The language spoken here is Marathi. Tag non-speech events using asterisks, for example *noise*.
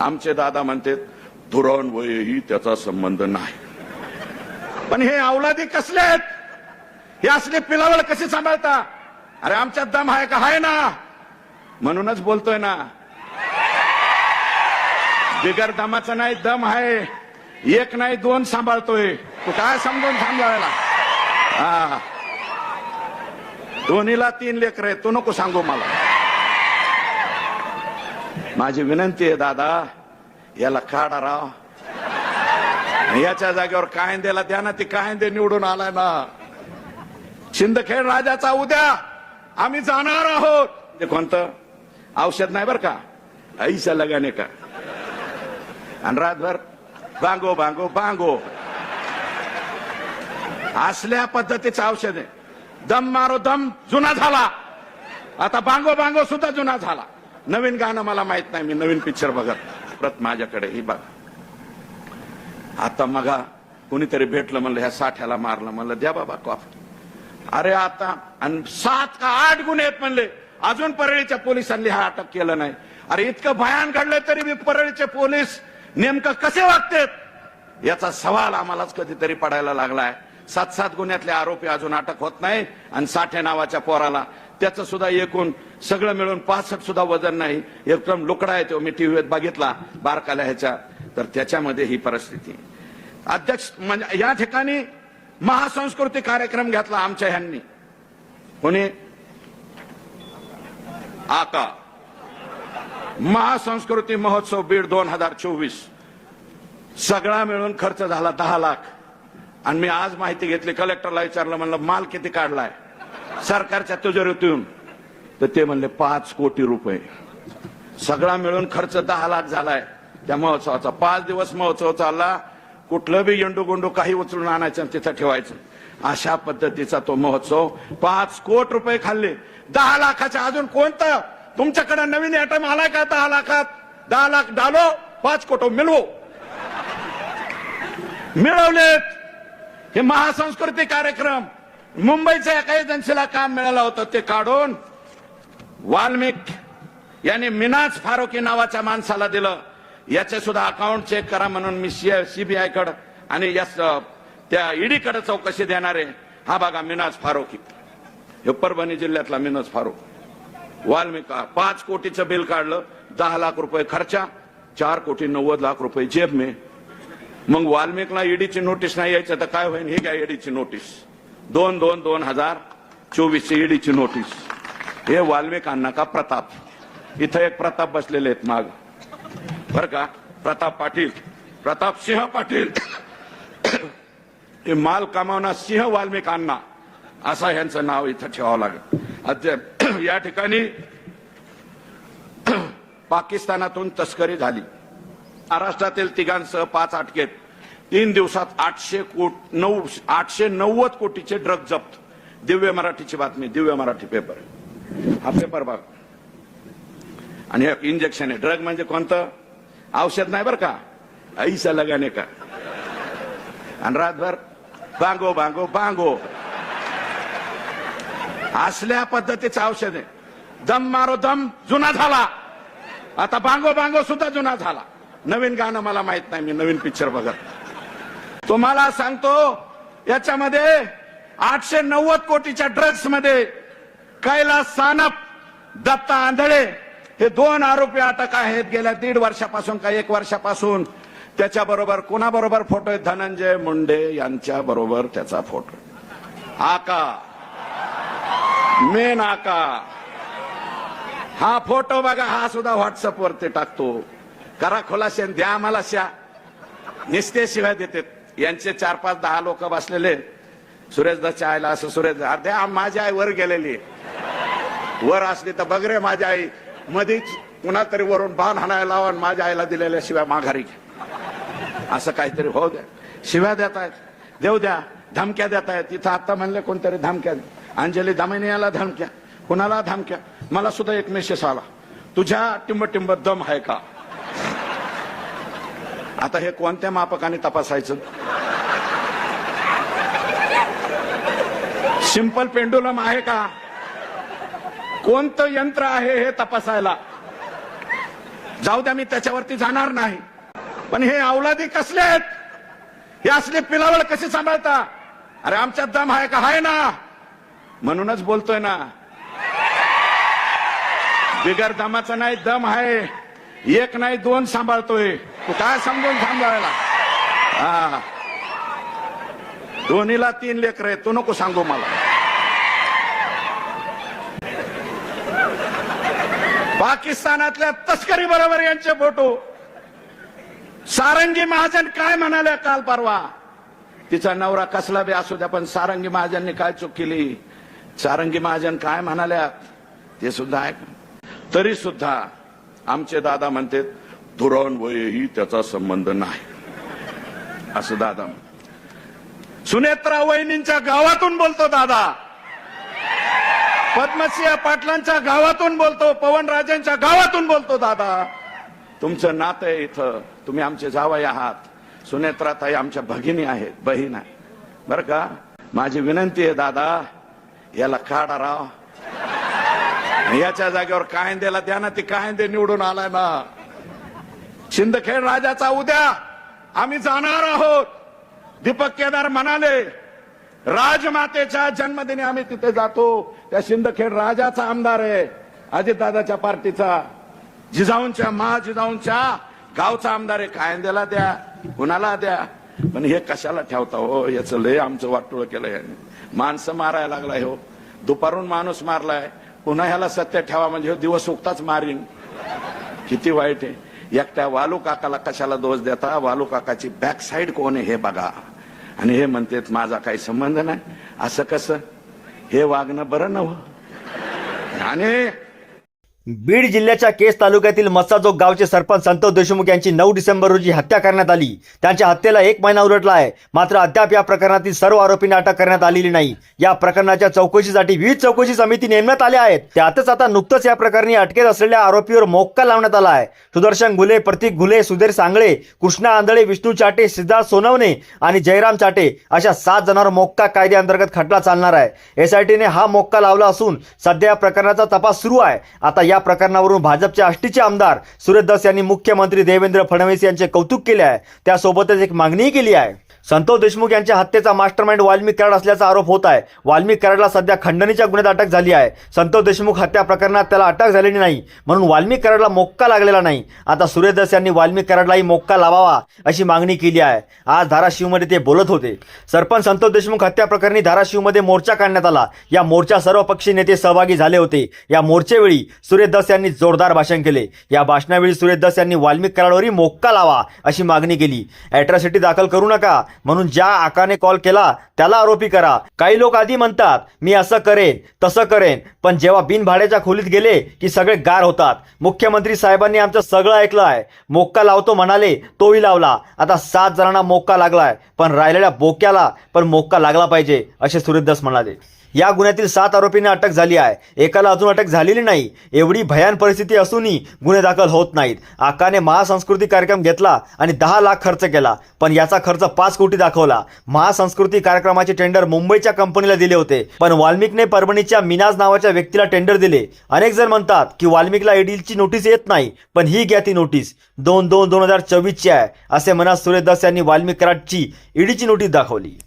आमचे दादा म्हणते धुरण वयही त्याचा संबंध नाही. पण हे अवलादी कसले आहेत? हे असले पिलावळ कसे सांभाळता? अरे आमच्यात दम आहे का? आहे ना. म्हणूनच बोलतोय ना. बिगर दमाचा नाही दम आहे. एक नाही दोन सांभाळतोय. तू काय समजून सांभाळायला हा. दोन्हीला तीन लेकर आहेत. तू नको सांगू मला. माझी विनंती आहे दादा याला काढा राव. याच्या जागेवर कायंदेला द्या ना ती कायंदे निवडून आलाय ना. शिंदखेड राजाचा उद्या आम्ही जाणार आहोत. ते कोणतं? औषध नाही बर का? ऐसा लगाने का? आणि रातभर बांगो बांगो बांगो असल्या पद्धतीचं औषध आहे. दम मारो दम जुना झाला. आता बांगो बांगो सुद्धा जुना झाला. नवीन गाणं मला माहीत नाही मी नवीन पिक्चर बघत. परत माझ्याकडे ही बघा. आता मगा कोणीतरी भेटलं म्हणलं ह्या साठ्याला मारलं म्हणलं द्या बाबा कॉफी अरे आता आणि सात का आठ गुन्हे आहेत म्हणले. अजून परळीच्या पोलिसांनी हा अटक केलं नाही. अरे इतकं भयान घडलं तरी मी परळीचे पोलीस नेमकं कसे वागतेत? याचा सवाल आम्हालाच कधीतरी पडायला लागलाय. सात सात गुन्ह्यातले आरोपी अजून अटक होत नाही आणि साठे नावाच्या पोराला त्याचं सुद्धा एकूण सगळं मिळून पासष्ट सुद्धा वजन नाही. एकदम लुकडा आहे तो. मी टीव्हीत बघितला बारकाला ह्याच्या. तर त्याच्यामध्ये ही परिस्थिती. अध्यक्ष म्हणजे या ठिकाणी महासंस्कृती कार्यक्रम घेतला आमच्या ह्यांनी. कोणी? आका. महासंस्कृती महोत्सव बीड दोन हजार चोवीस. सगळा मिळून खर्च झाला दहा लाख. आणि मी आज माहिती घेतली कलेक्टरला विचारलं म्हणलं माल किती काढलाय? सरकारच्या तिजोरीतून. तर ते म्हणले पाच कोटी रुपये. सगळा मिळून खर्च दहा लाख झालाय. त्या महोत्सवाचा पाच दिवस महोत्सव चालला. कुठलं बी येंडू गोंडू काही उचलून आणायचं आणि तिथं ठेवायचं. अशा पद्धतीचा तो महोत्सव पाच कोट रुपये खाल्ले. दहा लाखाच्या अजून कोणतं? तुमच्याकडे नवीन आयटम आलाय का दहा लाखात? दहा लाख डालो पाच कोटो मिळवो. मिळवलेत. हे महासंस्कृती कार्यक्रम. मुंबईचं एका एजन्सीला काम मिळालं होतं ते काढून वाल्मिक यांनी मिनाज फारुकी नावाच्या माणसाला दिलं. याचे सुद्धा अकाउंट चेक करा म्हणून मी सीबीआयकडे आणि या त्या ईडी कडे चौकशी देणार आहे. हा बघा मिनाज फारुकी. हे परभणी जिल्ह्यातला मिनाज फारुक. वाल्मिक पाच कोटीचं बिल काढलं. दहा लाख रुपये खर्चा चार कोटी नव्वद लाख रुपये जेब मे. मग वाल्मिकला ईडीची नोटीस नाही यायचं तर काय होईल ही घ्या ईडीची नोटीस दोन दोन दोन हजार चोवीस ईडीची नोटीस. हे वाल्मिकांना का प्रताप? इथं एक प्रताप बसलेले आहेत माग. बर का? प्रताप पाटील. प्रताप सिंह पाटील. हे माल कमावणार सिंह वाल्मिकांना असं असा यांचं नाव इथं ठेवावं लागेल. अद्याप *clears throat* या ठिकाणी *clears throat* पाकिस्तानातून तस्करी झाली. महाराष्ट्रातील तिघांसह पाच अटकेत. तीन दिवसात आठशे कोट नऊ आठशे नव्वद कोटीचे ड्रग जप्त. दिव्य मराठीची बातमी दिव्य मराठी पेपर. हा पेपर बघ. आणि हे इंजेक्शन आहे. ड्रग म्हणजे कोणतं? औषध नाही बरं का? ऐसा लगाने का? आणि रातभर बांगो बांगो बांगो असल्या पद्धतीचं औषध आहे. दम मारो दम जुना झाला. आता बांगो बांगो सुद्धा जुना झाला. नवीन गाणं मला माहीत नाही मी नवीन पिक्चर बघत. तुम्हाला सांगतो याच्यामध्ये आठशे नव्वद कोटीच्या ड्रग्समध्ये कैलास सानप दत्ता आंधळे हे दोन आरोपी अटक आहेत. गेल्या दीड वर्षापासून का एक वर्षापासून त्याच्या बरोबर कोणाबरोबर फोटो आहे धनंजय मुंडे यांच्या बरोबर त्याचा फोटो आका. मेन आका. हा फोटो बघा हा सुद्धा व्हॉट्सअपवरती टाकतो. करा खुलाशा द्या आम्हाला शा. निस्तेशिवाय देते. यांचे चार पाच दहा लोक बसलेले. सुरेश दसच्या आईला असं सुरेश अर्धे माझी आई वर गेलेली आहे. वर असली तर बघ रे माझी आई. मधीच कुणा तरी वरून बाण हाणायला लावा आणि माझ्या आईला दिलेल्या शिवाय माघारी घ्या असं काहीतरी होऊ द्या. शिव्या देत आहेत. देऊ द्या. धमक्या देत आहेत. इथं आता म्हणले कोणतरी धमक्या अंजली दामिनीयाला धमक्या. कुणाला धमक्या? मला सुद्धा एक मेसेज आला. तुझ्या टिंब टिंब दम आहे का? आता हे कोणत्या मापकाने तपासायचं? सिंपल पेंडुलम आहे का? कोणतं यंत्र आहे हे तपासायला? जाऊ द्या मी त्याच्यावरती जाणार नाही. पण हे अवलादी कसले आहेत? हे असले पिलावळ कसे सांभाळता? अरे आमच्यात दम आहे का? आहे ना. म्हणूनच बोलतोय ना. बिगर दमाचा नाही दम आहे. एक नाही दोन सांभाळतोय. तू काय समजून सांभाळायला? हा. दोन्हीला तीन लेकर आहेत. तू नको सांगू मला. पाकिस्तानातल्या तस्करी बरोबर यांचे फोटो. सारंगी महाजन काय म्हणाले काल परवा? तिचा नवरा कसला बी असू द्या पण सारंगी महाजनने काय चूक केली? सारंगी महाजन काय म्हणाल्या? ते सुद्धा आहे तरी सुद्धा आमचे दादा म्हणते धुरण वयही त्याचा संबंध नाही. असं दादा सुनेत्रा वहिनींच्या गावातून बोलतो दादा. पद्मसिंह पाटलांच्या गावातून बोलतो पवनराजांच्या गावातून बोलतो दादा. तुमचं नातं आहे इथं. तुम्ही आमचे जावई आहात. सुनेत्राताई आमच्या भगिनी आहेत बहीण आहे. बरं का? माझी विनंती आहे दादा याला काढा राव. याच्या जागेवर कायंदेला द्या ना ती कायंदे निवडून आलाय ना. शिंदखेड राजाचा उद्या आम्ही जाणार आहोत. दीपक केदार म्हणाले राजमातेच्या जन्मदिनी आम्ही तिथे जातो. त्या शिंदखेड राजाचा आमदार आहे अजितदादाच्या पार्टीचा. जिजाऊंच्या मा जिजाऊंच्या गावचा आमदार आहे. कायंद्याला द्या कुणाला द्या. पण हे कशाला ठेवता हो? याचं लय आमचं वाटोळ केलं याने. माणसं मारायला लागलाय हो. दुपारून माणूस मारलाय. पुन्हा ह्याला सत्य ठेवा म्हणजे हो दिवस उगताच मारीन. किती वाईट आहे. एकट्या वालू काकाला कशाला दोष देता? वालू काकाची बॅक साईड कोण आहे हे बघा. आणि हे म्हणतात माझा काही संबंध नाही. असं कसं? हे वागणं बरं नव्हतं आणि बीड जिल्ह्याच्या केस तालुक्यातील मस्साजोग गावचे सरपंच संतोष देशमुख यांची नऊ डिसेंबर रोजी हत्या करण्यात आली. त्यांच्या हत्येला एक महिना उलटला आहे. मात्र अद्याप या प्रकरणातील सर्व आरोपींना अटक करण्यात आलेली नाही. या प्रकरणाच्या चौकशीसाठी विविध चौकशी समिती नेमण्यात आल्या आहेत. त्यातच आता नुकतंच या प्रकरणी अटकेत असलेल्या आरोपीवर मोक्का लावण्यात आला आहे. सुदर्शन घुले प्रतीक घुले सुधीर सांगळे कृष्णा आंधळे विष्णू चाटे सिद्धार्थ सोनवणे आणि जयराम चाटे अशा सात जणांवर मोक्का कायद्याअंतर्गत खटला चालणार आहे. एसआयटीने हा मोक्का लावला असून सध्या या प्रकरणाचा तपास सुरू आहे. आता या प्रकरणावरून भाजपचे आष्टीचे आमदार सुरेश दास यांनी मुख्यमंत्री देवेंद्र फडणवीस यांचे कौतुक केले आहे. त्यासोबतच एक मागणीही केली आहे. संतोष देशमुख यांच्या हत्येचा मास्टरमाइंड वाल्मिक कराड असल्याचा आरोप होत आहे. वाल्मिक कराडला सध्या खंडणीच्या गुन्ह्यात अटक झाली आहे. संतोष देशमुख हत्या प्रकरणात त्याला अटक झालेली नाही. म्हणून वाल्मिक कराडला मोक्का लागलेला नाही. आता सुरेश यांनी वाल्मिक कराडलाही मोक्का लावावा अशी मागणी केली आहे. आज धाराशिवमध्ये ते बोलत होते. सरपंच संतोष देशमुख हत्या प्रकरणी धाराशिवमध्ये मोर्चा काढण्यात आला. या मोर्चा सर्व पक्षी नेते सहभागी झाले होते. या मोर्चेवेळी सुरेश दस यांनी जोरदार भाषण केले. या भाषणावेळी सुरेश दस यांनी वाल्मिक कराडवरही मोक्का लावा अशी मागणी केली. अॅट्रॉसिटी दाखल करू नका. म्हणून ज्या आकाने कॉल केला त्याला आरोपी करा. काही लोक आधी म्हणतात मी असं करेन तसं करेन. पण जेव्हा बिनभाड्याच्या खोलीत गेले की सगळे गार होतात. मुख्यमंत्री साहेबांनी आमचं सगळं ऐकलं आहे. मोक्का लावतो म्हणाले तोही लावला. आता सात जणांना मोक्का लागलाय. पण राहिलेल्या बोक्याला पण मोक्का लागला पाहिजे असे सुरेशदास म्हणाले. या गुन्ह्यातील सात आरोपींना अटक झाली आहे. एकाला अजून अटक झालेली नाही. एवढी भयान परिस्थिती असूनही गुन्हे दाखल होत नाहीत. आकाने महासंस्कृती कार्यक्रम घेतला आणि दहा लाख खर्च केला. पण याचा खर्च पाच कोटी दाखवला. महासंस्कृती कार्यक्रमाचे टेंडर मुंबईच्या कंपनीला दिले होते. पण वाल्मिकने परभणीच्या मिनाज नावाच्या व्यक्तीला टेंडर दिले. अनेक जण म्हणतात की वाल्मिकला एडीलची नोटीस येत नाही पण ही घ्या ती नोटीस. दोन दोन दोन हजार चोवीसची आहे असे मनात सुरेश दास यांनी वाल्मिक कराडची ईडीची नोटीस दाखवली.